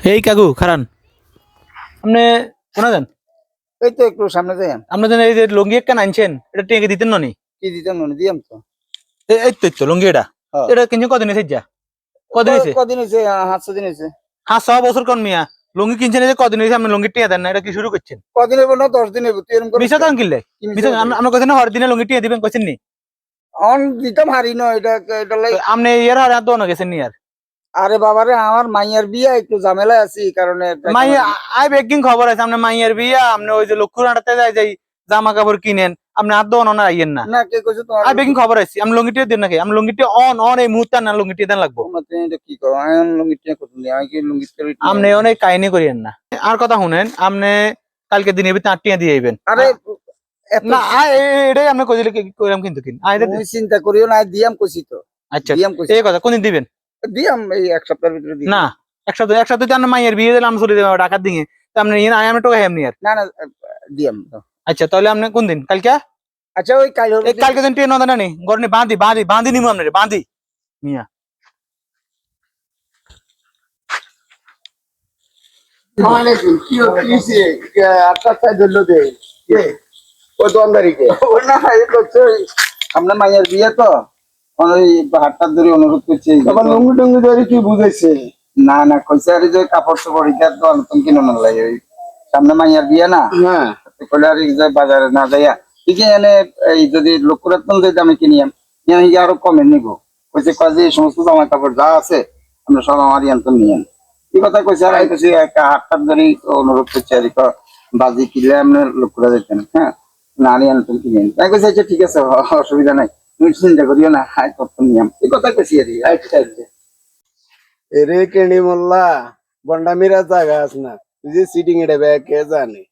এই কাকু খারান। আপনি শোনা যান? এই তো একটু সামনে যাই আপনাদের এই যে লুঙ্গি একটা আনছেন এটা টেকে দিতেন ননি কি দিতাম মনে দিয়াম তো। এই তো তো লুঙ্গি এটা। হ্যাঁ। এটা কিনছে কদিন হয়েছে যা কদিন হয়েছে? কদিন হয়েছে? হাতশো দিন হয়েছে। হ্যাঁ ছ বছর কোন মিয়া? লুঙ্গি কিনছেন এই যে কদিন হয়েছে আপনি লুঙ্গি টিয়া দেন না এটা কি শুরু করছেন? কদিন হইব না দশ দিন হইব তুই এরকম করে মিশা তখন কিনলে? আমরা কোথায় হর দিনে লুঙ্গি টিয়া দিবেন কইছেন নি? অন দিতাম হারি না এটা এটা লাই আপনি ইয়ার আর এত না গেছেন নি আর? আরে বাবারে আমার মাইয়ার বিয়া একটু ঝামেলায় আছি এই কারণে মাইয়া আই বেগিং খবর আছে আপনি মাইয়ের বিয়া আপনি ওই যে লক্ষ্মীর হাটাতে যাই যাই জামা কাপড় কিনেন আপনি আর দোনো না আইয়েন না। না কে কইছে তোমার? আই বেগিং খবর আছে আমি লুঙ্গি টিয়া দেন নাকি? আমি লুঙ্গি টিয়া অন অন এই মুহূর্তে না লুঙ্গি টিয়া দেন লাগবো। তোমরা তো এটা কি করো? আমি লুঙ্গি টিয়া কত দিই আমি কি লুঙ্গি টিয়া আপনি অনেক কাহিনী করিয়েন না। আর কথা শুনেন আপনি কালকে দিনের ভিতরে আটটিয়া দিয়ে আইবেন। আরে না আই এটাই আপনি কইলে কি কইলাম কিন্তু কিন। আই চিন্তা করিও না আই দিয়াম কইছি তো। আচ্ছা এই কথা কোনদিন দিবেন? দিয়াম এই এক সপ্তাহের ভিতরে দিই না একসাথে একসাথে তো আপনার মাইয়ের বিয়ে দিলে আমি চলে যাব টাকার দিকে। তো আপনি ইয়ে না আমি টোকা এমনি আর। না না দিয়াম আচ্ছা তাহলে আপনি কোন দিন? কালকে? আচ্ছা ওই কাল এই কালকে দিন ট্রেন না নেই গরনি বাঁধি বাঁধি বাঁধি নিমু আপনার বাঁধি। মিয়া। কি হচ্ছে একটা সাইড হলো দে। কে? ও দোকানদারিকে। ও না এই করছে ওই সামনে মাইয়ার বিয়ে তো। ওই হাতটার ধরে অনুরোধ করছে তখন লুঙ্গি টুঙ্গি ধরে কি বুঝাইছে? না না কইছে আরে যে কাপড় চোপড় ইটা তো নতুন কিনো না লাগে ওই সামনে মাইয়ার বিয়ে না। হ্যাঁ। কইলে আর যে বাজারে না যাইয়া ঠিকই এনে এই যদি কিনিয়াম আরও কমে নিব। কইছে কাজে এই সমস্ত জামা কাপড় যা আছে আমরা সব আমার ইয়ান্তন নিয়েন। এই কথা কইছে আর আইতেছি একটা ধরে অনুরোধ করছে আর বাজি কিনলে আপনার লক্ষ্যরা যেতেন হ্যাঁ না আমি ইয়ান্তন কিনেন তাই কইছে আচ্ছা ঠিক আছে অসুবিধা নাই। তুমি চিন্তা করিও না, হাই কত নিয়ম এই কথা কইছি আর। আচ্ছা আচ্ছা এরে কেনি মোল্লা বন্ডামিরা জায়গা আছে না, তুই সিটিং এটা ব্যাগ কে জানে